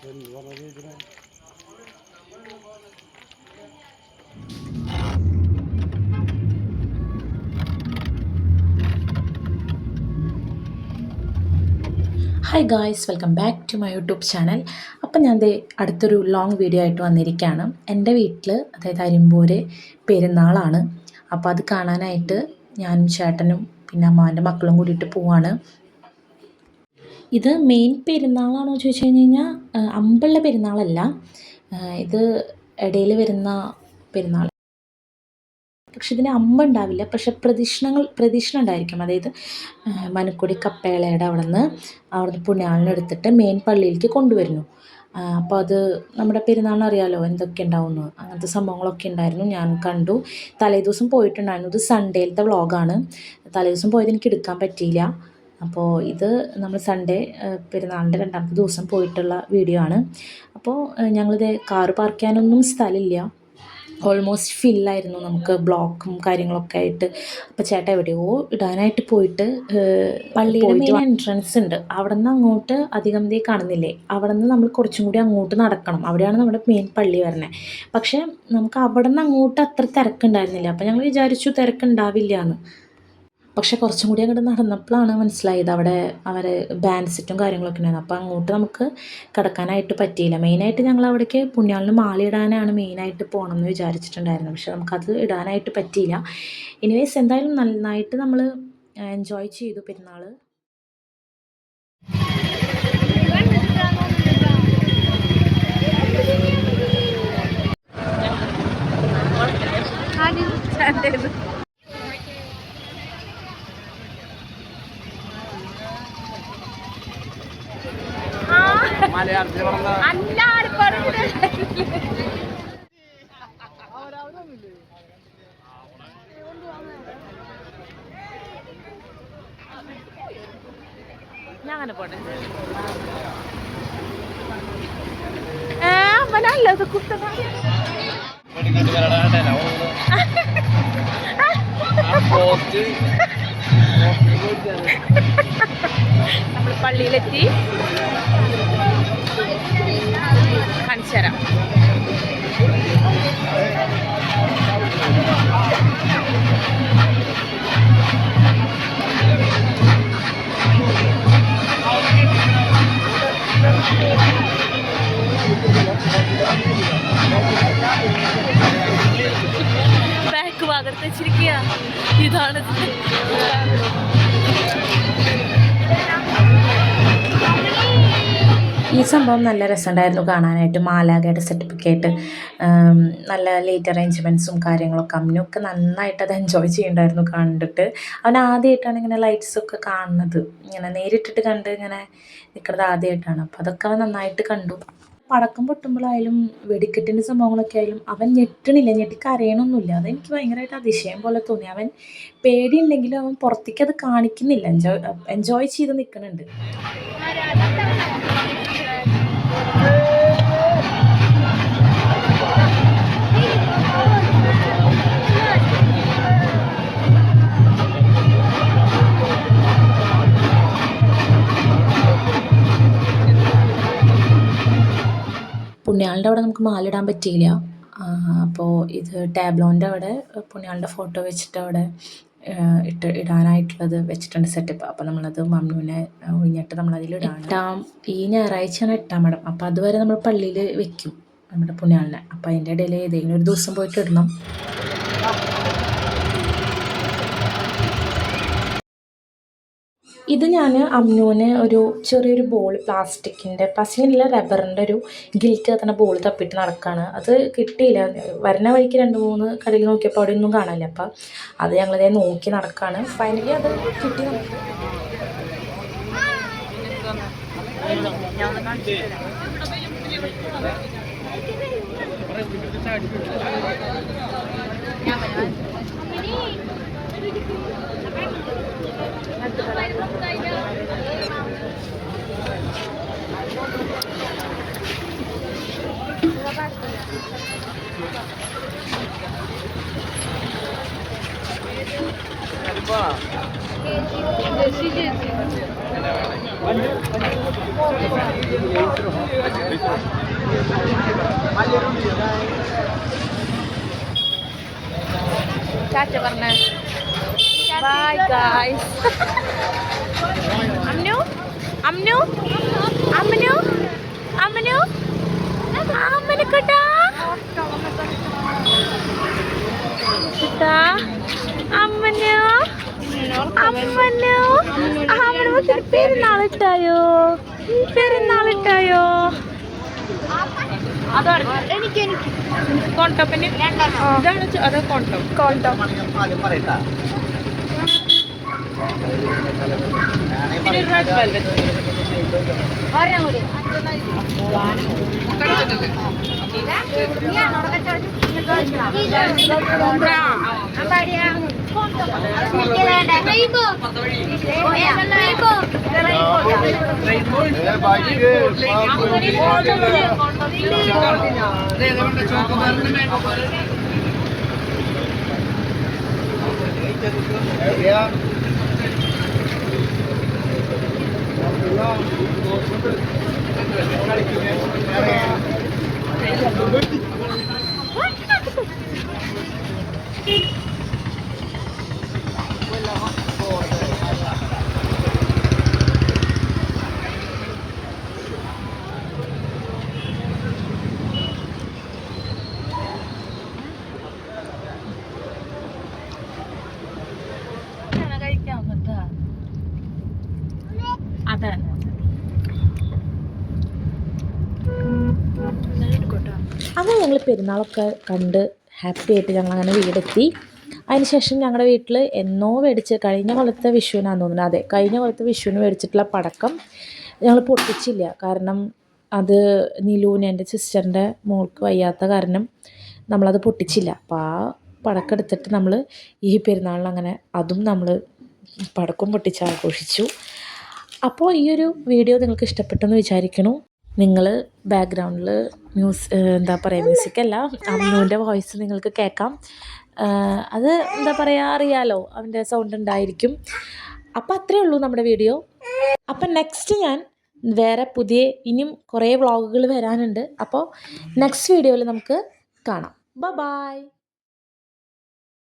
Hi guys welcome back to my YouTube channel അപ്പം ഞാൻ അടുത്തൊരു ലോങ് വീഡിയോ ആയിട്ട് വന്നിരിക്കുകയാണ് എന്റെ വീട്ടിൽ അതായത് അരിമ്പൂര് പെരുന്നാളാണ്. അപ്പോൾ അത് കാണാനായിട്ട് ഞാനും ചേട്ടനും പിന്നെ അമ്മാവന്റെ മക്കളും കൂടിയിട്ട് പോവാണ്. ഇത് മെയിൻ പെരുന്നാളാണോ ചോദിച്ചു കഴിഞ്ഞ് കഴിഞ്ഞാൽ അമ്പുള്ള പെരുന്നാളല്ല. ഇത് ഇടയിൽ വരുന്ന പെരുന്നാൾ. പക്ഷെ ഇതിന് അമ്പ ഉണ്ടാവില്ല. പക്ഷെ പ്രദക്ഷിണങ്ങൾ പ്രദക്ഷിണം ഉണ്ടായിരിക്കും. അതായത് മനുക്കുടി മനക്കുടി കപ്പേളയുടെ അവിടെ നിന്ന് അവിടെ നിന്ന് പുണ്യാളിനെടുത്തിട്ട് മെയിൻ പള്ളിയിലേക്ക് കൊണ്ടുവരുന്നു. അപ്പോൾ അത് നമ്മുടെ പെരുന്നാളിന് അറിയാമല്ലോ എന്തൊക്കെ ഉണ്ടാവുന്നു. അങ്ങനത്തെ സംഭവങ്ങളൊക്കെ ഉണ്ടായിരുന്നു. ഞാൻ കണ്ടു. തലേദിവസം പോയിട്ടുണ്ടായിരുന്നു. ഇത് സൺഡേയിലത്തെ വ്ളോഗാണ് തലേദിവസം പോയത് എനിക്ക് എടുക്കാൻ പറ്റിയില്ല. അപ്പോൾ ഇത് നമ്മൾ സൺഡേ പെരുന്നാളിന്റെ രണ്ടാമത്തെ ദിവസം പോയിട്ടുള്ള വീഡിയോ ആണ്. അപ്പോൾ ഞങ്ങളിത് കാറ് പാർക്ക് ചെയ്യാനൊന്നും സ്ഥലമില്ല. ഓൾമോസ്റ്റ് ഫില്ലായിരുന്നു നമുക്ക് ബ്ലോക്കും കാര്യങ്ങളൊക്കെ ആയിട്ട്. അപ്പോൾ ചേട്ടാ എവിടെയോ ഇടാനായിട്ട് പോയിട്ട് പള്ളിയുടെ മെയിൻ എൻട്രൻസ് ഉണ്ട്. അവിടെ നിന്ന് അങ്ങോട്ട് അധികം ദേ കാണുന്നില്ലേ? അവിടെ നിന്ന് നമ്മൾ കുറച്ചും കൂടി അങ്ങോട്ട് നടക്കണം. അവിടെയാണ് നമ്മുടെ മെയിൻ പള്ളി വരുന്നത് പക്ഷേ നമുക്ക് അവിടെ നിന്ന് അങ്ങോട്ട് അത്ര തിരക്കുണ്ടായിരുന്നില്ല. അപ്പോൾ ഞങ്ങൾ വിചാരിച്ചു തിരക്കുണ്ടാവില്ല എന്ന് പക്ഷെ കുറച്ചും കൂടി അങ്ങോട്ട് നടന്നപ്പോഴാണ് മനസ്സിലായത് അവിടെ അവർ ബാൻഡ് സെറ്റും കാര്യങ്ങളൊക്കെ ഉണ്ടായിരുന്നു. അപ്പോൾ അങ്ങോട്ട് നമുക്ക് കിടക്കാനായിട്ട് പറ്റിയില്ല. മെയിനായിട്ട് ഞങ്ങൾ അവിടേക്ക് പുണ്യാളിന് മാലയിടാനാണ് മെയിനായിട്ട് പോകണം എന്ന് വിചാരിച്ചിട്ടുണ്ടായിരുന്നു. പക്ഷെ നമുക്കത് ഇടാനായിട്ട് പറ്റിയില്ല. എനിവേസ് എന്തായാലും നന്നായിട്ട് നമ്മൾ എൻജോയ് ചെയ്തു പെരുന്നാൾ ഞാൻ അങ്ങനെ പോട്ടെ. അവനല്ലത് കുട്ടന നമ്മൾ പള്ളിയിലെത്തി. കാണിച്ചു തരാം ബാക്ക് ഭാഗത്ത് വെച്ചിരിക്കുക ഇതാണ് ഈ സംഭവം നല്ല രസമുണ്ടായിരുന്നു കാണാനായിട്ട്. മാലാഖയുടെ സർട്ടിഫിക്കറ്റ് നല്ല ലേറ്റ് അറേഞ്ച്മെന്റ്സും കാര്യങ്ങളൊക്കെ അമ്മനൊക്കെ നന്നായിട്ട് അത് എൻജോയ് ചെയ്യുന്നുണ്ടായിരുന്നു കണ്ടിട്ട്. അവൻ ആദ്യമായിട്ടാണ് ഇങ്ങനെ ലൈറ്റ്സൊക്കെ കാണുന്നത്. ഇങ്ങനെ നേരിട്ടിട്ട് കണ്ട് ഇങ്ങനെ നിൽക്കുന്നത് ആദ്യമായിട്ടാണ് അപ്പോൾ അതൊക്കെ അവൻ നന്നായിട്ട് കണ്ടു. പടക്കം പൊട്ടുമ്പോഴായാലും വെടിക്കെട്ടിന്റെ സംഭവങ്ങളൊക്കെ ആയാലും അവൻ ഞെട്ടണില്ല ഞെട്ടി കരയണമൊന്നുമില്ല അതെനിക്ക് ഭയങ്കരമായിട്ട് അതിശയം പോലെ തോന്നി. അവൻ പേടിയുണ്ടെങ്കിലും അവൻ പുറത്തേക്ക് അത് കാണിക്കുന്നില്ല. എൻജോയ് എൻജോയ് ചെയ്ത് നിൽക്കുന്നുണ്ട്. പുണ്യാളിന്റെ അവിടെ നമുക്ക് മാലിടാൻ പറ്റിയില്ല. അപ്പോൾ ഇത് ടാബ്ലോന്റെ അവിടെ പുണ്യാളിന്റെ ഫോട്ടോ വെച്ചിട്ട് അവിടെ ഇട്ട് ഇടാനായിട്ടുള്ളത് വെച്ചിട്ടുണ്ട് സെറ്റപ്പ്. അപ്പോൾ നമ്മളത് മമ്മുവിനെ ഒഴിഞ്ഞിട്ട് നമ്മളതിൽ എട്ടാം ഈ ഞായറാഴ്ചയാണ് എട്ടാം മടം അപ്പോൾ അതുവരെ നമ്മൾ പള്ളിയിൽ വെക്കും നമ്മുടെ പുണ്യാളിനെ. അപ്പോൾ അതിന്റെ ഇടയിൽ ഏതെങ്കിലും ഒരു ദിവസം പോയിട്ട് ഇടണം. ഇത് ഞാൻ അമ്മുവിന് ഒരു ചെറിയൊരു ബോൾ പ്ലാസ്റ്റിക്കിന്റെ പ്ലാസ്റ്റിക്കിന്റെ റബ്ബറിന്റെ ഒരു ഗിൽറ്റ് കത്തുന്ന ബോൾ തപ്പിട്ട് നടക്കുകയാണ് അത് കിട്ടിയില്ല. വരുന്ന വഴിക്ക് രണ്ട് മൂന്ന് കടയിൽ നോക്കിയപ്പോൾ അവിടെ ഒന്നും കാണില്ല അപ്പം അത് ഞങ്ങളിതേ നോക്കി നടക്കുകയാണ് ഫൈനലി അത് കിട്ടി. നമുക്ക് Caca warna. ബൈ ഗായ്സ് അമ്നു അമ്നു അമ്നു അമ്നു അമ്മന് കുട്ടാ കുട്ടാ അമ്മനു അമ്മനു അമ്മന് മക്കൾ പെരുന്നാളിട്ടായോ? പെരുന്നാളിട്ടായോ? എനിക്ക് എനിക്ക്. കോണ്ടോപ്പിന് ഇതാണ് അത് കോണ്ടോ കോണ്ടോ പിന്നെ അതാണ് അങ്ങനെ ഞങ്ങൾ പെരുന്നാളൊക്കെ കണ്ട് ഹാപ്പി ആയിട്ട് ഞങ്ങൾ അങ്ങനെ വീടെത്തി. അതിനുശേഷം ഞങ്ങളുടെ വീട്ടിൽ എന്നോ മേടിച്ച് കഴിഞ്ഞ കൊല്ലത്തെ വിഷുവിനാന്ന് തോന്നുന്നത് അതെ കഴിഞ്ഞ കൊല്ലത്തെ വിഷുവിന് മേടിച്ചിട്ടുള്ള പടക്കം ഞങ്ങൾ പൊട്ടിച്ചില്ല. കാരണം അത് നിലൂന് എന്റെ സിസ്റ്ററിന്റെ മോൾക്ക് വയ്യാത്ത കാരണം നമ്മളത് പൊട്ടിച്ചില്ല. അപ്പോൾ ആ പടക്കം എടുത്തിട്ട് നമ്മൾ ഈ പെരുന്നാളിൽ അങ്ങനെ അതും നമ്മൾ പടക്കം പൊട്ടിച്ച് ആഘോഷിച്ചു. അപ്പോൾ ഈ ഒരു വീഡിയോ നിങ്ങൾക്ക് ഇഷ്ടപ്പെട്ടെന്ന് വിചാരിക്കുന്നു നിങ്ങൾ ബാക്ക്ഗ്രൗണ്ടിൽ മ്യൂസ് എന്താ പറയുക മ്യൂസിക്കല്ല അമ്മുവിന്റെ വോയിസ് നിങ്ങൾക്ക് കേൾക്കാം. അത് എന്താ പറയുക അറിയാലോ അവന്റെ സൗണ്ട് ഉണ്ടായിരിക്കും. അപ്പോൾ അത്രയേ ഉള്ളൂ നമ്മുടെ വീഡിയോ അപ്പം നെക്സ്റ്റ് ഞാൻ വേറെ പുതിയ ഇനിയും കുറേ വ്ളോഗുകൾ വരാനുണ്ട്. അപ്പോൾ നെക്സ്റ്റ് വീഡിയോയിൽ നമുക്ക് കാണാം. ബ ബായ്